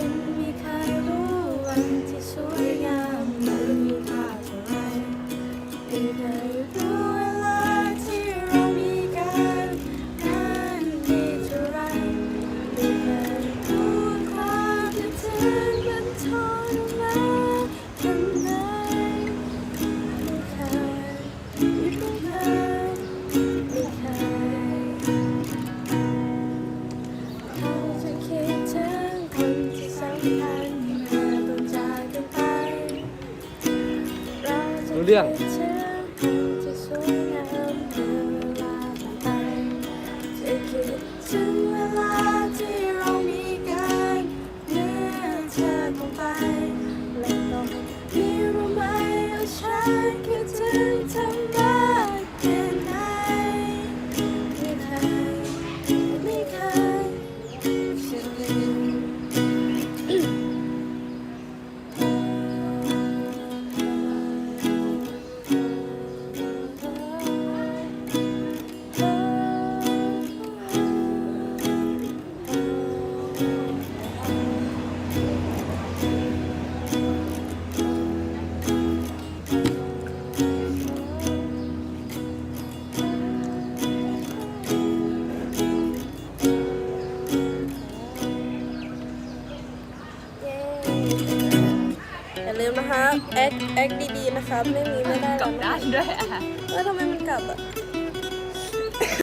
ฉันมีใครรู้วัน สำคัญเมื่อต้องจากกันไปเราจะรู้เรื่อง คิดถึงคนที่สวยงามเมื่อเวลาผ่านไปจะคิดถึงเวลาที่เรามีกันเมื่อเธอคงไปและต้องมีรู้ไหมว่าฉันคิดถึงเธอ แอคแอคดีๆนะครับไม่มีไม่ได้กลับด้านด้วยอะแล้วทำไมมันกลับอะ